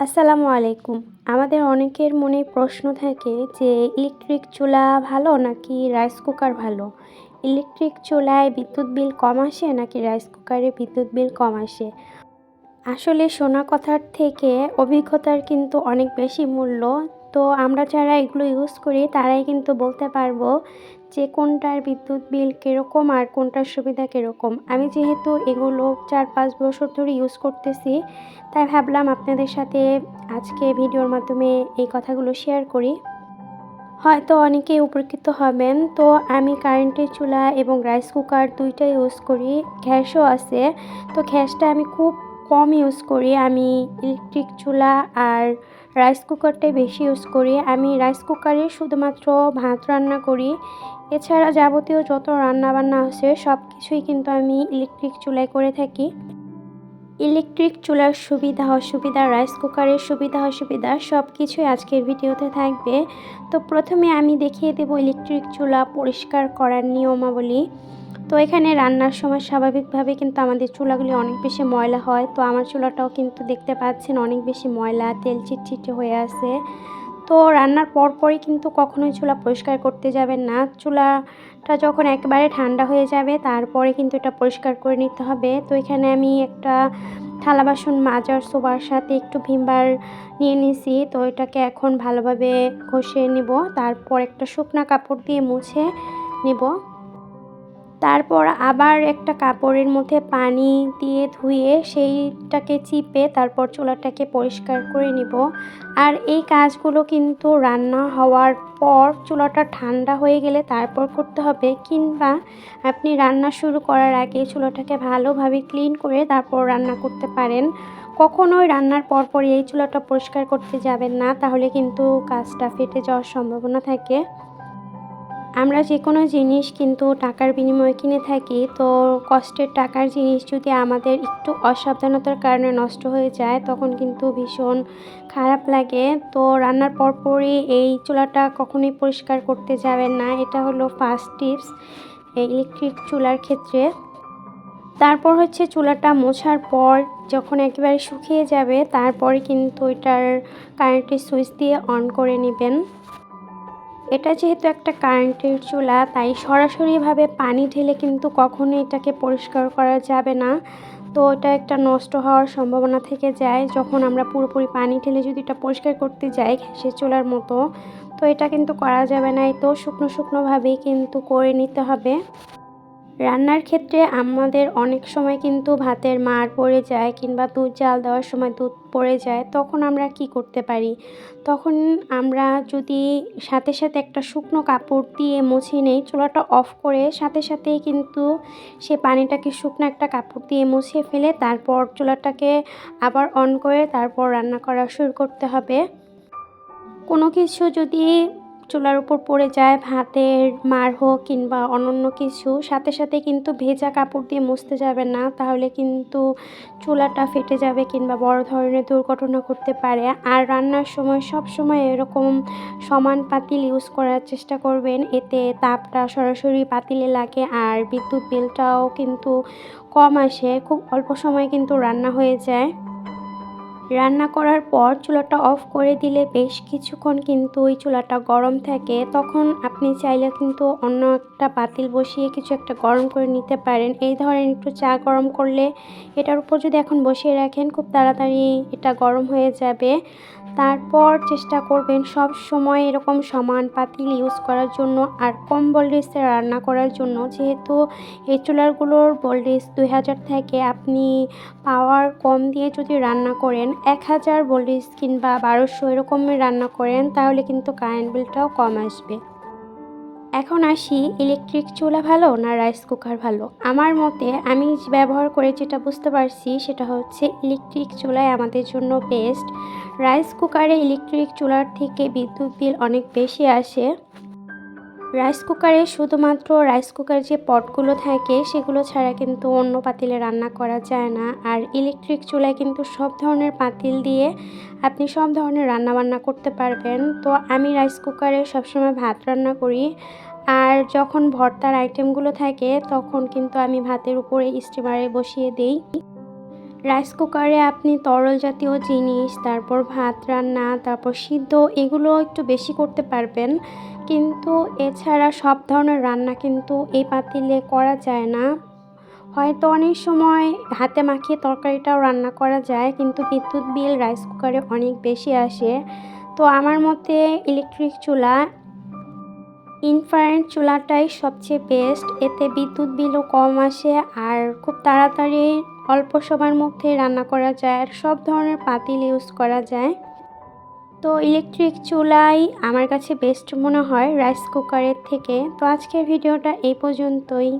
আসসালামু আলাইকুম। আমাদের অনেকের মনে প্রশ্ন থাকে যে, ইলেকট্রিক চুলা ভালো নাকি রাইস কুকার ভালো? ইলেকট্রিক চুলায় বিদ্যুৎ বিল কম আসে নাকি রাইস কুকারে বিদ্যুৎ বিল কম আসে? আসলে শোনা কথার থেকে অভিজ্ঞতার কিন্তু অনেক বেশি মূল্য তো আমরা যারা এগুলো ইউজ করি, তারাই কিন্তু বলতে পারব যে কোনটার বিদ্যুৎ বিল কীরকম আর কোনটার সুবিধা কীরকম। আমি যেহেতু এগুলো চার পাঁচ বছর ধরে ইউজ করতেছি, তাই ভাবলাম আপনাদের সাথে আজকে ভিডিওর মাধ্যমে এই কথাগুলো শেয়ার করি। হয়তো অনেকেই উপকৃত হবেন। তো আমি কারেন্টের চুলা এবং রাইস কুকার দুইটাই ইউজ করি। গ্যাসও আছে। তো গ্যাসটা আমি খুব কম ইউজ করি। আমি ইলেকট্রিক চুলা আর রাইস কুকারটাই বেশি ইউজ করি। আমি রাইস কুকারে শুধুমাত্র ভাত রান্না করি। এছাড়া যাবতীয় যত রান্নাবান্না আছে সব কিছুই কিন্তু আমি ইলেকট্রিক চুলায় করে থাকি। ইলেকট্রিক চুলার সুবিধা, অসুবিধা রাইস কুকারের সুবিধা, অসুবিধা সব কিছুই আজকের ভিডিওতে থাকবে। তো প্রথমে আমি দেখিয়ে দেব ইলেকট্রিক চুলা পরিষ্কার করার নিয়মাবলী। তো এখানে রান্নার সময় স্বাভাবিকভাবে কিন্তু আমাদের চুলাগুলি অনেক বেশি ময়লা হয়। তো আমার চুলাটাও কিন্তু দেখতে পাচ্ছেন অনেক বেশি ময়লা, তেল চিটচিটে হয়ে আছে। তো রান্নার পরপরই কিন্তু কখনোই চুলা পরিষ্কার করতে যাবেন না। চুলাটা যখন একেবারে ঠান্ডা হয়ে যাবে, তারপরে কিন্তু এটা পরিষ্কার করে নিতে হবে। তো এখানে আমি একটা থালা বাসন মাজার সোবার সাথে একটু ভিমবার নিয়ে নিছি। তো এটাকে এখন ভালোভাবে ঘষে নিব। তারপর একটা শুকনা কাপড় দিয়ে মুছে নিব। তারপর আবার একটা কাপড়ের মধ্যে পানি দিয়ে ধুয়ে সেইটাকে চিপে তারপর চুলাটাকে পরিষ্কার করে নিব। আর এই কাজগুলো কিন্তু রান্না হওয়ার পর চুলাটা ঠান্ডা হয়ে গেলে তারপর করতে হবে কিংবা আপনি রান্না শুরু করার আগে চুলাটাকে ভালোভাবে ক্লিন করে তারপর রান্না করতে পারেন। কখনোই রান্নার পরপরই এই চুলাটা পরিষ্কার করতে যাবেন না, তাহলে কিন্তু কাজটা ফেটে যাওয়ার সম্ভাবনা থাকে। আমরা যে কোনো জিনিস কিন্তু টাকার বিনিময়ে কিনে থাকি, তো কষ্টের টাকার জিনিস যদি আমাদের একটু অসাবধানতার কারণে নষ্ট হয়ে যায়, তখন কিন্তু ভীষণ খারাপ লাগে। তো রান্নার পরপরই এই চুলাটা কখনোই পরিষ্কার করতে যাবেন না। এটা হলো ফার্স্ট টিপস ইলেকট্রিক চুলার ক্ষেত্রে। তারপর হচ্ছে চুলাটা মোছার পর যখন একেবারে শুকিয়ে যাবে, তারপরে কিন্তু এটার কারেন্টের সুইচ দিয়ে অন করে নেবেন। এটা যেহেতু একটা কারেন্টের চুলা, তাই সরাসরিভাবে পানি ঢেলে কিন্তু কখনো এটাকে পরিষ্কার করা যাবে না। তো এটা একটা নষ্ট হওয়ার সম্ভাবনা থেকে যায়। যখন আমরা পুরোপুরি পানি ঢেলে যদি এটা পরিষ্কার করতে যাই সে চুলার মতো, তো এটা কিন্তু করা যাবে না। তো শুকনো শুকনোভাবেই কিন্তু করে নিতে হবে। রান্নার ক্ষেত্রে আমাদের অনেক সময় কিন্তু ভাতের মার পড়ে যায় কিংবা দুধ জাল দেওয়ার সময় দুধ পড়ে যায়, তখন আমরা কি করতে পারি? তখন আমরা যদি সাথে সাথে একটা শুকনো কাপড় দিয়ে মুছে নেই, চুলাটা অফ করে সাথে সাথেই কিন্তু সে পানিটাকে শুকনো একটা কাপড় দিয়ে মুছে ফেলে, তারপর চুলাটাকে আবার অন করে তারপর রান্না করা শুরু করতে হবে। কোনো কিছু যদি চুলার উপর পড়ে যায়, ভাতের মার হোক কিংবা অন্যান্য কিছু। সাথে সাথে কিন্তু ভেজা কাপড় দিয়ে মুছতে যাবে না, তাহলে কিন্তু চুলাটা ফেটে যাবে কিংবা বড় ধরনের দুর্ঘটনা করতে পারে। আর রান্নার সময় সব সময় এরকম সমান পাতিল ইউজ করার চেষ্টা করবেন, এতে তাপটা সরাসরি পাতিলে লাগে আর বিদ্যুৎ বিলটাও কিন্তু কম আসে। খুব অল্প সময় কিন্তু রান্না হয়ে যায়। রান্না করার পর চুলাটা অফ করে দিলে বেশ কিছুক্ষণ কিন্তু ওই চুলাটা গরম থাকে। তখন আপনি চাইলে কিন্তু অন্য একটা পাতিল বসিয়ে কিছু একটা গরম করে নিতে পারেন। এই ধরনের একটু চা গরম করলে এটার উপর যদি এখন বসিয়ে রাখেন, খুব তাড়াতাড়ি এটা গরম হয়ে যাবে। তারপর চেষ্টা করবেন সব সময় এরকম সমান পাতিল ইউজ করার জন্য আর কম ভোল্টেজে রান্না করার জন্য। যেহেতু এই চুলারগুলোর ভোল্টেজ দুই হাজার থেকে আপনি পাওয়ার কম দিয়ে যদি রান্না করেন, এক হাজার ভোল্টেজ কিংবা বারোশো এরকমের রান্না করেন, তাহলে কিন্তু কারেন্ট বিলটাও কম আসবে। এখন আসি ইলেকট্রিক চুলা ভালো না রাইস কুকার ভালো? আমার মতে আমি ব্যবহার করে যেটা বুঝতে পারছি সেটা হচ্ছে ইলেকট্রিক চুলাই আমাদের জন্য বেস্ট রাইস কুকারে ইলেকট্রিক চুলার থেকে বিদ্যুৎ বিল অনেক বেশি আসে। রাইস কুকারে শুধুমাত্র রাইস কুকার যে পটগুলো থাকে, সেগুলো ছাড়া কিন্তু অন্য পাতিলে রান্না করা যায় না। আর ইলেকট্রিক চুলায় কিন্তু সব ধরনের পাতিল দিয়ে আপনি সব ধরনের রান্না বান্না করতে পারবেন। তো আমি রাইস কুকারে সবসময় ভাত রান্না করি। আর যখন ভর্তার আইটেমগুলো থাকে, তখন কিন্তু আমি ভাতের উপরে স্টিমারে বসিয়ে দিই। রাইস কুকারে আপনি তরল জাতীয় জিনিস, তারপর ভাত, রান্না, তারপর সিদ্ধ এগুলো একটু বেশি করতে পারবেন। কিন্তু এছাড়া সব ধরনের রান্না কিন্তু এই পাতিলে করা যায় না। হয়তো অনেক সময় হাতে মাখিয়ে তরকারিটাও রান্না করা যায়, কিন্তু বিদ্যুৎ বিল রাইস কুকারে অনেক বেশি আসে। তো আমার মতে ইলেকট্রিক চুলা ইনফ্রারেন্ট চুলাটাই সবচেয়ে বেস্ট। এতে বিদ্যুৎ বিলও কম আসে আর খুব তাড়াতাড়ি অল্প সময়ের মধ্যে রান্না করা যায় আর সব ধরনের পাতিল ইউজ করা যায়। তো ইলেকট্রিক চুলাই আমার কাছে বেস্ট মনে হয় রাইস কুকারের থেকে। তো আজকের ভিডিওটা এই পর্যন্তই।